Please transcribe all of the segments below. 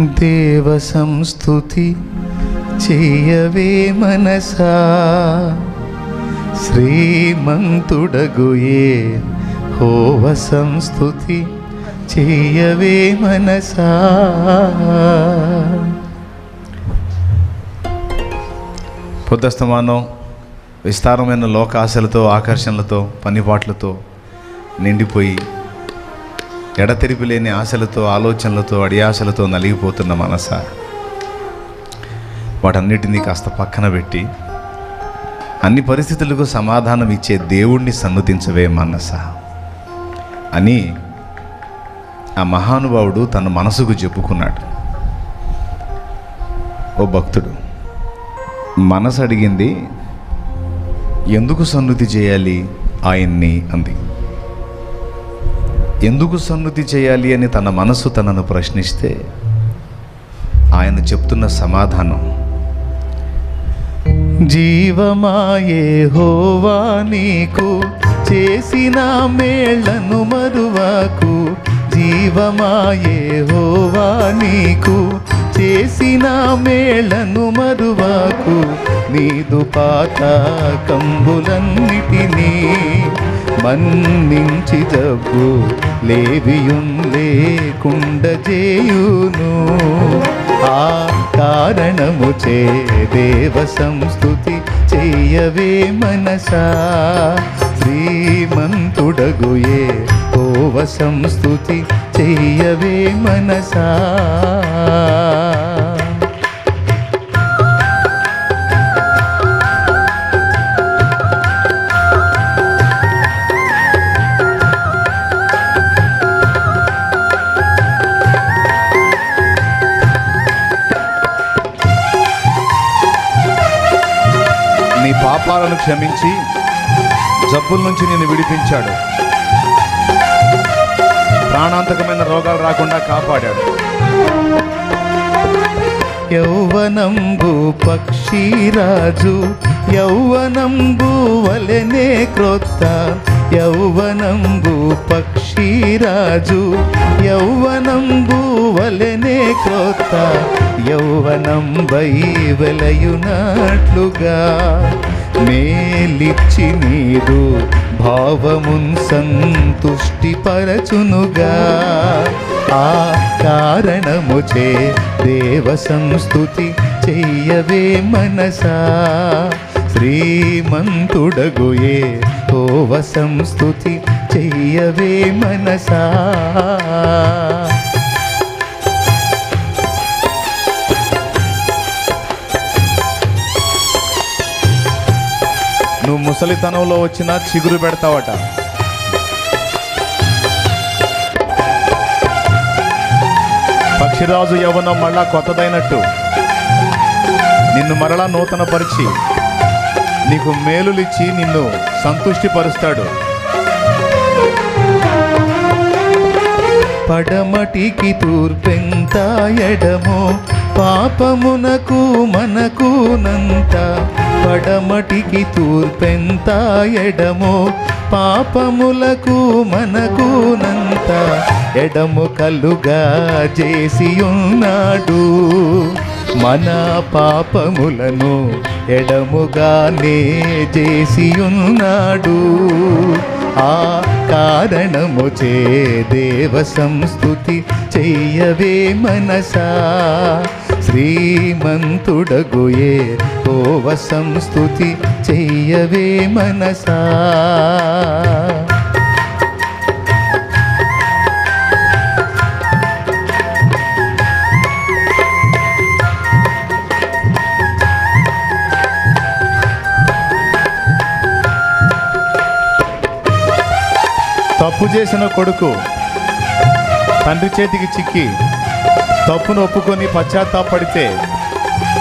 దేవ సంస్థుతి చేయవే మనసా. శ్రీమంతుడగుయే హోవ సంస్థుతి చేయవే మనసా. పొద్దస్తమానం విస్తారమైన లోకాశలతో ఆకర్షణలతో పనిపాట్లతో నిండిపోయి ఎడతెరిపి లేని ఆశలతో ఆలోచనలతో అడియాశలతో నలిగిపోతున్న మనస. వాటన్నిటినీ కాస్త పక్కన పెట్టి అన్ని పరిస్థితులకు సమాధానం ఇచ్చే దేవుణ్ణి సన్నుతించవే మనస. అని ఆ మహానుభావుడు తన మనసుకు చెప్పుకున్నాడు. ఓ భక్తుడు మనసు అడిగింది ఎందుకు సన్నుతి చేయాలి ఆయన్ని? అంది. ఎందుకు సన్నుతి చేయాలి అని తన మనసు తనను ప్రశ్నిస్తే ఆయన చెప్తున్న సమాధానం జీవమాయే హోవా నీకు చేసిన మేళ్ళను మరువాకు జీవమాయే హోవా నీకు చేసిన మేళను మరువాకు నీదు పాత కంబులన్నిటినీ మన్నించి జబ్బు లేవియుం లేకుండ చేయును. ఆ కారణము చే దేవ సంస్థుతి చెయ్యవే మనసా. శ్రీమంతుడగుయే ఓవ సంస్థుతి చెయ్యవే మనసా. పాపాలను క్షమించి జబ్బుల నుంచి నేను విడిపించాడు. ప్రాణాంతకమైన రోగాలు రాకుండా కాపాడాడు. యౌవనంబు పక్షిరాజు యౌవనంబు వలెనే క్రొత్త. యౌవనంబు పక్షిరాజు యౌవనంబు వలెనే క్రొత్త. యౌవనం వై వెలయునట్లుగా. మేలిచ్చి నీదు భావమున్ సంతుష్టి పరచునుగా ఆ కారణముచే దేవ సంస్థుతి చెయ్యవే మనసా. శ్రీమంతుడగుయే ఓవ సంస్థుతి చెయ్యవే మనసా. ముసలితనంలో వచ్చిన చిగురు పెడతావట. పక్షిరాజు యవనం మళ్ళా కొత్తదైనట్టు. నిన్ను మరలా నూతన పరిచి నీకు మేలులిచ్చి నిన్ను సంతుష్టిపరుస్తాడు. పడమటికి తూర్పెంత ఎడమో పాపమునకు మనకునంత పడమటికి తూర్పెంత ఎడమో పాపములకు మనకునంత ఎడము కలుగా చేసి ఉన్నాడు మన పాపములను ఎడముగానే చేసి ఉన్నాడు ఆ కారణము చే దేవ సంస్థుతి చెయ్యవే మనసా. శ్రీమంతుడగుయే కోవ సంస్థుతి చెయ్యవే మనసా. తప్పు చేసిన కొడుకు తండ్రి చేతికి చిక్కి తప్పును ఒప్పుకొని పశ్చాత్తాపడితే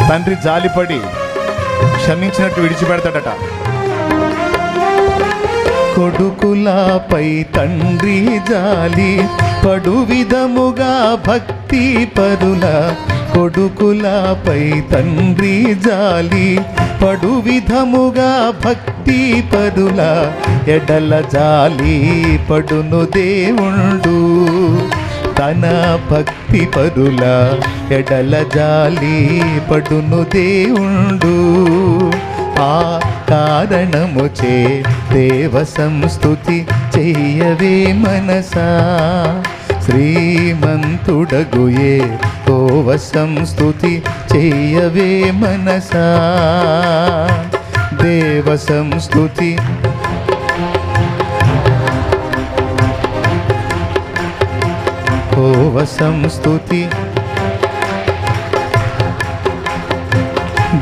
తండ్రి జాలిపడి క్షమించినట్టు విడిచిపెడతాడట. కొడుకులపై తండ్రి జాలి పడు విధముగా భక్తి పరుల. కొడుకులపై తండ్రి జాలి పడు విధముగా భక్తి పరుల. ఎడల జాలి పడును దేవుండు. తన భక్తి పరుల ఎడల జాలి పడును దేవుండు. ఆ కారణముచే దేవ సంస్థుతి చెయ్యవే మనసా. శ్రీమంతుడగుయే ఓవ సంస్థుతి చెయ్యవే మనసా. దేవ సంస్థుతి ఓవ సంస్థుతి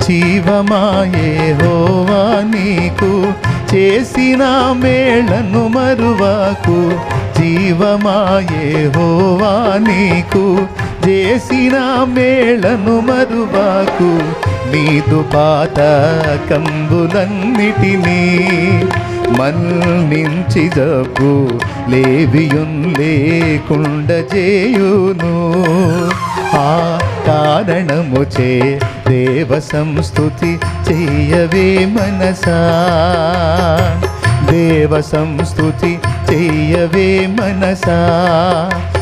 జీవమాయే హోవా నీకు చేసిన మేళను మరువాకు. జీవమాయే హోవా నీకు చేసిన మేళను మరువాకు. నీదు పాత కంబులన్నిటినీ మన్నించి జబ్బు లేవియున్ లేకుండ చేయును. ఆ కారణముచే దేవ సంస్థుతి చెయ్యవే మనసా. దేవ సంస్థుతి చెయ్యవే మనసా.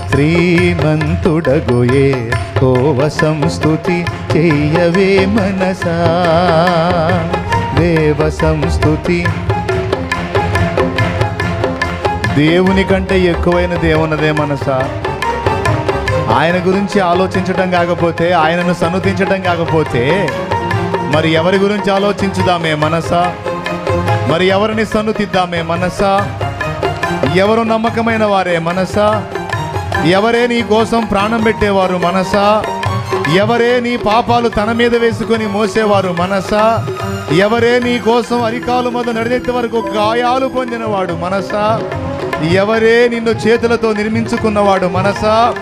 శ్రీమంతుడగుయే కోవ సంస్థుతి చెయ్యవే మనసా. దేవ సంస్థుతి దేవుని కంటే ఎక్కువైన దేవునదే మనసా. ఆయన గురించి ఆలోచించటం కాకపోతే ఆయనను సన్నుతించటం కాకపోతే మరి ఎవరి గురించి ఆలోచించుదామే మనసా? మరి ఎవరిని సన్నుతిద్దామే మనసా? ఎవరు నమ్మకమైన వారే మనసా? ఎవరే నీ కోసం ప్రాణం పెట్టేవారు మనసా? ఎవరే నీ పాపాలు తన మీద వేసుకొని మోసేవారు మనసా? ఎవరే నీ కోసం అరికాలు మొదలు నడినెత్తి వరకు గాయాలు పొందినవాడు మనసా? ఎవరే నిన్ను చేతులతో నిర్మించుకున్నవాడు మనసా?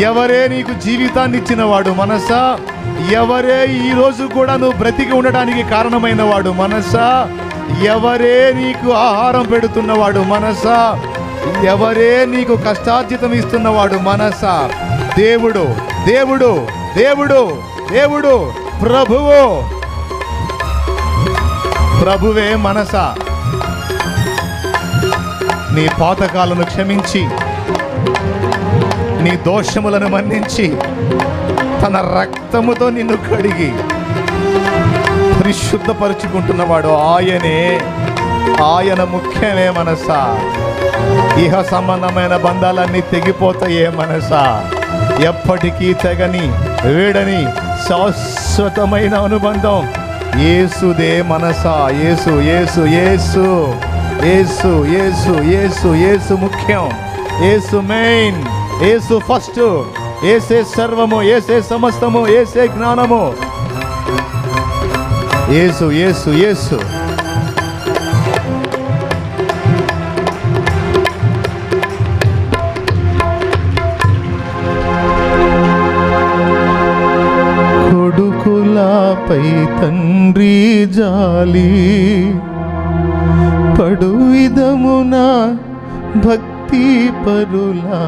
ఎవరే నీకు జీవితాన్ని ఇచ్చినవాడు మనసా? ఎవరే ఈరోజు కూడా నువ్వు బ్రతికి ఉండడానికి కారణమైనవాడు మనస మనసా? ఎవరే నీకు ఆహారం పెడుతున్నవాడు మనసా? ఎవరే నీకు కష్టార్జితం ఇస్తున్నవాడు మనస? దేవుడు దేవుడు దేవుడు దేవుడు ప్రభువు. ప్రభువే మనసా. నీ పాతకాలను క్షమించి నీ దోషములను మన్నించి తన రక్తముతో నిన్ను కడిగి పరిశుద్ధపరుచుకుంటున్నవాడు ఆయనే. ఆయన ముఖ్యమే మనసా. ఇహ సంబంధమైన బంధాలన్నీ తెగిపోతాయే మనసా. ఎప్పటికీ తెగని వేడని శాశ్వతమైన అనుబంధం. ఏసుదే మనసా. ఏసు ఏసు ఏసు ఏసు ఏసు ఏసు ఏసు ముఖ్యం. ఏసు మెయిన్. ఏసు ఫస్ట్. ఏసే సర్వము ఏసే సమస్తము ఏసే జ్ఞానము. ఏసు ఏసు ఏసు పై తండ్రి జాలి పడు విధమున భక్తి పరులా.